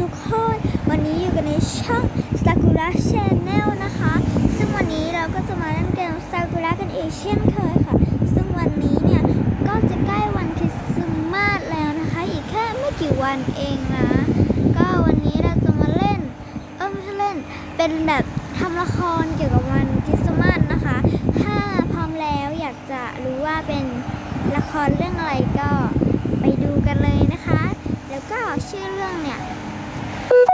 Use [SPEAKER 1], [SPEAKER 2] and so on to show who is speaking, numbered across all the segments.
[SPEAKER 1] ทุกคนวันนี้อยู่กันในช่อง Sakura Channel นะคะ ซึ่งวันนี้เราก็จะมาเล่นเกม Sakura กันอีกเช่นเคยค่ะ ซึ่งวันนี้เนี่ย ก็จะใกล้วันคริสต์มาสแล้วนะคะ อีกแค่ไม่กี่วันเองนะ ก็วันนี้เราจะมาเล่น เออไม่ใช่เล่น เป็นแบบทำละครเกี่ยวกับวันคริสต์มาสนะคะ ถ้าพร้อมแล้วอยากจะรู้ว่าเป็นละครเรื่องอะไรก็ไปดูกันเลยนะคะ แล้วก็ชื่อเรื่องเนี่ย Thank you.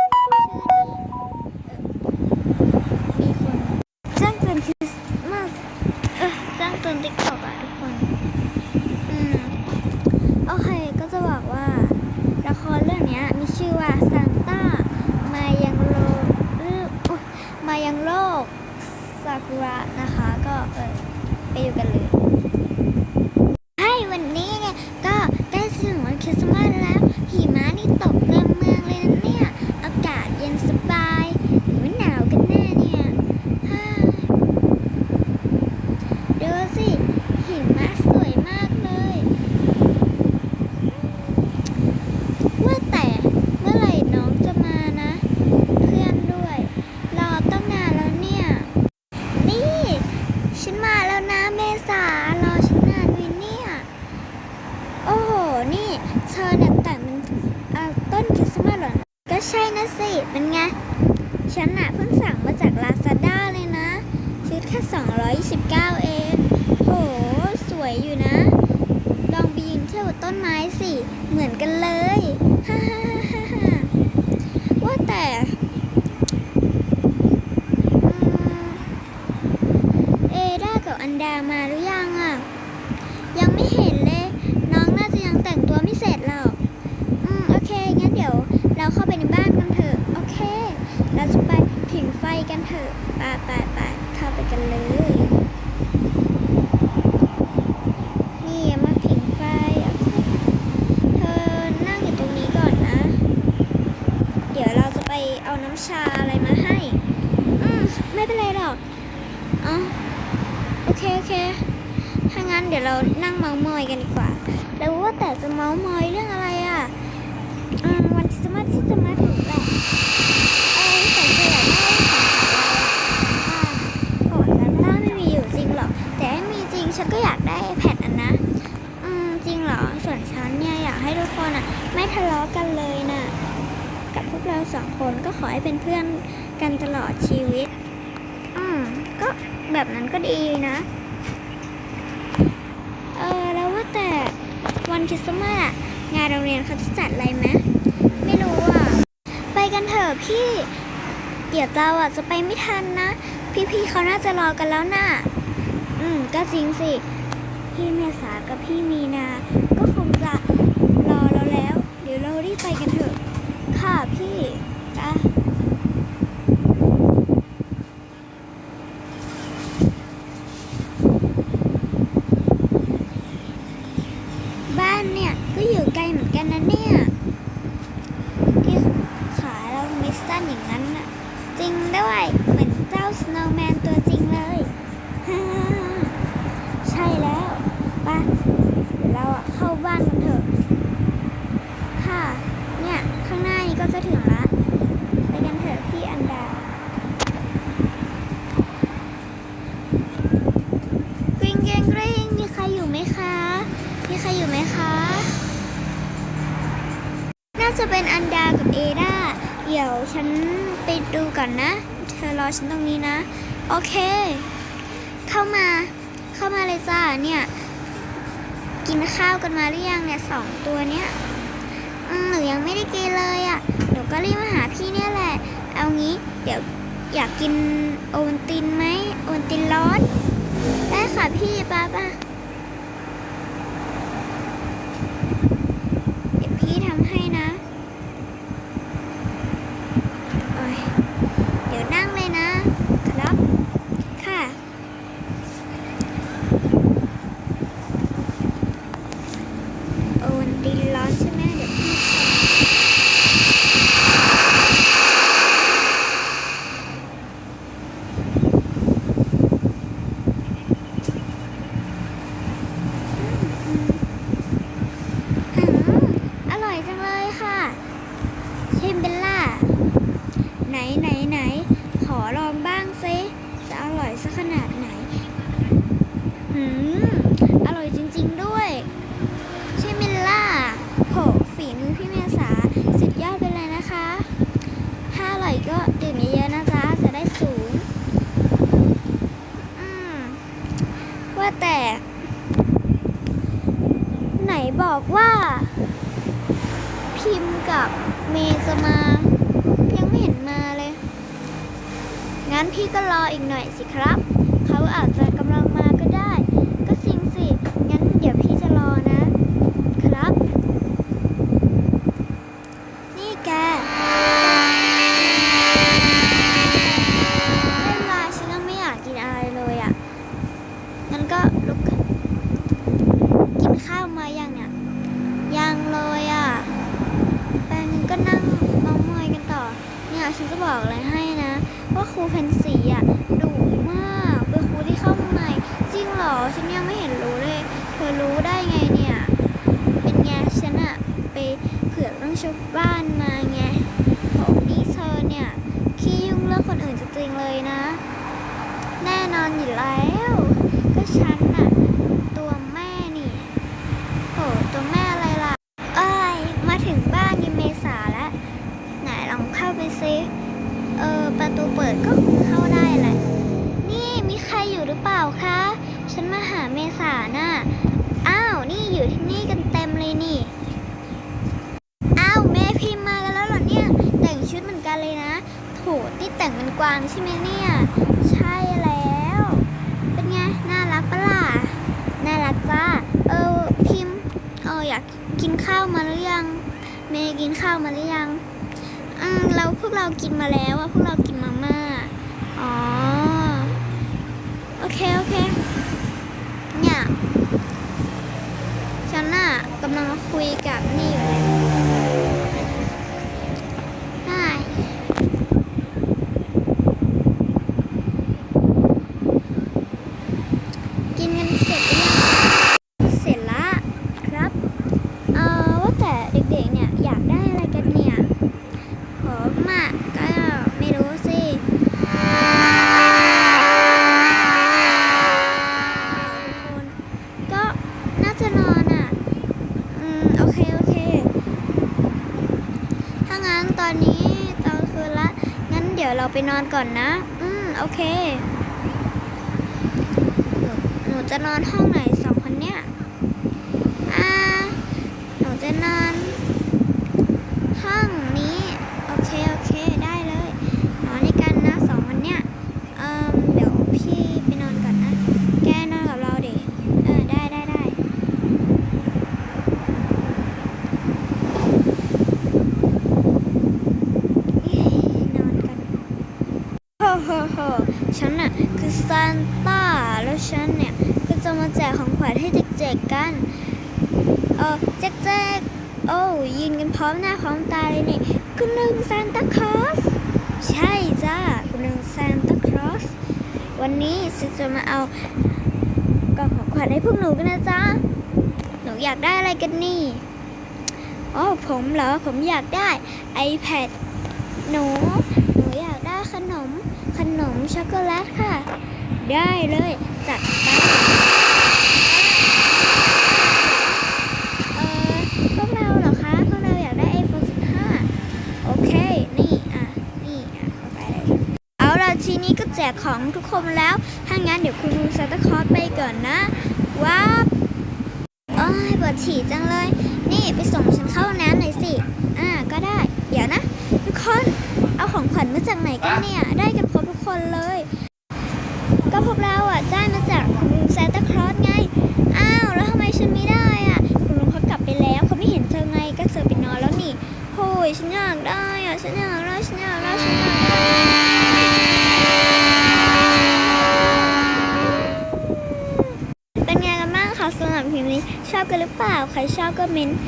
[SPEAKER 1] ฉันน่ะเพิ่งสั่งมาจากลาซาด้าเลยนะ ชุดแค่ 229 เองโห สวยอยู่นะ ลองไปยืนเที่ยวต้นไม้สิ เหมือนกันเลยฮ่าฮ่าฮ่าฮ่าว่าแต่เอด้ากับอันดามาหรือยังอะ ยังไม่เห็นเลย น้องน่าจะยังแต่งตัวไม่เสร็จหรอก อืม โอเค งั้นเดี๋ยวเราเข้าไปในบ้านกันเถอะ โอเค เราจะไปผิงไฟกันเถอะไปไปไปเข้าไปกันเลย นี่มาผิงไฟโอเคเธอนั่งอยู่ตรงนี้ก่อนนะ เดี๋ยวเราจะไปเอาน้ำชาอะไรมาให้ อืม ไม่เป็นไรหรอกอ๋อโอเค โอเค ถ้างั้นเดี๋ยวเรานั่งเมาส์ม อยกันดีกว่า แล้วว่าแต่จะเมาส์มอยเรื่องอะไรอะอืมวันคริสต์มาสที่จะมาถึงแหละเออแต่เธออยากได้ของขวัญอะไรอะค่ะโอ้ซานต้าไม่มีอยู่จริงหรอก แต่ถ้ามีจริงฉันก็อยากได้แผ่นอันนะอืมจริงเหรอส่วนฉันเนี่ยอยากให้ทุกคนอะ ไม่ทะเลาะกันเลยน่ะกับพวกเราสองคนก็ขอให้เป็นเพื่อนกันตลอดชีวิต อืมก็แบบนั้นก็ดีนะ เออ แต่วันคริสต์มาสงานโรงเรียนเขาจะจัดอะไรไหมไม่รู้อะ ไปกันเถอะพี่ เดี๋ยวเราอะจะไปไม่ทันนะ พี่ๆเขาน่าจะรอกันแล้วน่ะ อืม ก็จริงสิ พี่เมษากับพี่มีนา ก็คงจะรอเราแล้ว เดี๋ยวเรารีบไปกันเถอะ ค่ะพี่จ้ะบ้านเนี่ย ก็อยู่ ไกลเหมือนกันนะเนี่ยที่ขาเราไม่สั้นอย่างนั้นน่ะ จริงด้วย เหมือนเจ้าสโนว์แมนตัวจริงเลย ฮ่าใช่แล้วไป่ะ เดี๋ยวเราอะเข้าบ้านกันเถอะ ค่ะ เนี่ย ข้างหน้านี้ก็จะถึงละไปกันเถอะพี่อันดา กริ๊งกริ๊งกริ๊งมีใครอยู่ไหมคะ มีใครอยู่ไหมคะ น่าจะเป็นอัน ดากับเอดาเดี๋ยวฉันไปดูก่อนนะ เธอรอฉันตรงนี้นะ โอเค เข้ามา เข้ามาเลยจ้าเนี่ย กินข้าวกันมาหรือยังเนี่ยสองตัวเนี่ยอืมหนูยังไม่ได้กินเลยอะ่ะเดี๋ยวก็รีบมาหาพี่เนี่ยแหละ เอางี้ เดี๋ยวอยากกินโอวัลตินไหมโอวัลตินร้อน ได้ค่ะพี่ป้าป้า มเบลล่า ไหนไหนไหน ขอลองบ้างซิจะอร่อยสักขนาดไหน หืม อร่อยจริง ๆด้วย ใช่เบลล่าโผฝีมือพี่เม พี่ก็รออีกหน่อยสิครับ เขาอาจจะกำลังมาก็ได้ ก็จริงสิ งั้นเดี๋ยวพี่จะรอนะ ครับ นี่แกเวลาฉันยังไม่อยากกินอะไรเลยอะ งั้นก็ลุกขึ้นกินข้าวมายังเนี่ย ยังเลยอะแปงั้นก็นั่งเมามอยกันต่อ เนี่ยฉันจะบอกอะไรให้นะ ว่าครูเพนสีอะดุมากเป็นครูที่เข้ามาใหม่ จริงเหรอ ฉันยังไม่เห็นรู้เลย เธอรู้ ไงเนี่ย เป็นไงฉันอะไปเผือกเรื่องชุบบ้านมาไงโอ้นี่เธอเนี่ย ขี้ยุ่งเรื่องคนอื่นจริงๆเลยนะ แน่นอนอยู่แล้ว ก็ฉันน่ะตัวแม่นี่โอ้ตัวแม่อะไรล่ะ เอ้ย มาถึงบ้านยิมเมษาแล้ว ไหนลองเข้าไปซิ เออ ประตูเปิดก็เข้าได้แหละ นี่มีใครอยู่หรือเปล่าคะ ฉันมาหาเมษาน่ะอ้า อยู่ที่นี่กันเต็มเลยนี่ อ้าวแม่พิมพ์มากันแล้วเหรอเนี่ย แต่งชุดเหมือนกันเลยนะ โถนี่แต่งเป็นกวางใช่ไหมเนี่ย ใช่แล้ว เป็นไง น่ารักปะล่ะ น่ารักจ้า เออพิมพ์เอออยากกินข้าวมาหรือยัง เมย์กินข้าวมาหรือยัง อืมเราพวกเรากินมาแล้วอะพวกเรากินมาม่า อ๋อเค โอเค เนี่ย ฉันน่ะกำลัง คุยกับนี่อยู่เลยได้กินกันเสร็จหรือยังคะเสร็จละครับ เอ่อว่าแต่เด็กๆเนี่ยอยากได้อะไรกันเนี่ย ผมอะก็ไม่รู้สิทุกคนก็น่าจะนอนอะ อืม โอเค โอเค ถ้างั้น ตอนนี้ตอนคืนละ งั้นเดี๋ยวเราไปนอนก่อนนะ อืม โอเค หนูจะนอนห้องไหนสองคนเนี่ยอ่า หนูจะนอน ห้องนี้ โอเค โอเค ได้เลย นอนด้วยกันนะสองคนเนี่ย เอ่มเดี๋ยวพี่ไปนอนก่อนนะ แกนอนกับเราดิ เออ ได้ได้ได้ นอนกัน โฮโฮฉันน่ะคือซานต้าแล้วฉันเนี่ยก็จะมาแจกของขวัญให้เด็กๆกัน เออแจ๊กแจ๊กโอ้ยืนกันพร้อมหน้าพร้อมตาเลยนี่คุณลุงซานตาคลอส ใช่จ้าคุณลุงซานตาคลอส วันนี้ฉันจะมาเอากล่องของขวัญให้พวกหนูกันนะจ๊ะหนูอยากได้อะไรกันนี่อ๋อผมเหรอผมอยากได้ iPad หนู หนูอยากได้ขนม ขนม ช็อกโกแลตค่ะ ได้เลยจัดไปเออพวกเราเหรอคะ พวกเราอยากได้ iPhone 15 โอเค นี่อะ นี่อะเอาไปเลย เอาล่ะทีนี้ก็แจกของทุกคนแล้ว ถ้างั้นเดี๋ยวคุณลุงซานตาคลอสไปก่อนนะ ว้าบโอ้ยปวดฉี่จังเลย นี่ไปส่งฉันเข้าน้ำหน่อยสิ อ่าก็ได้ เดี๋ยวนะ ทุกคน เอาของขวัญมาจากไหนกันเนี่ย ได้กัน ครบทุกคนเลย ก็พวกเราอะได้มาจากคุณซานตาคลอสไง อ้าว แล้วทำไมฉันไม่ได้อะคุณลุงเขากลับไปแล้วเขาไม่เห็นเธอไงก็เธอไปนอนแล้วนี่โอ้ยฉันอยากได้อะฉันอยากได้ฉันอยากได้ฉันอยากได้เป็นไงกันบ้างคะสำหรับคลิปนี้ชอบกันหรือเปล่าใครชอบก็เมนต์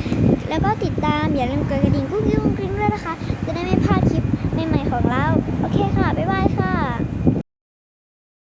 [SPEAKER 1] แล้วก็ติดตามอย่าลืมกดกระดิ่งกุ้งกิ้งกุ้งกริ้งด้วยนะคะ จะได้ไม่พลาดคลิปใหม่ๆของเรา โอเคค่ะ บ๊ายบายค่ะ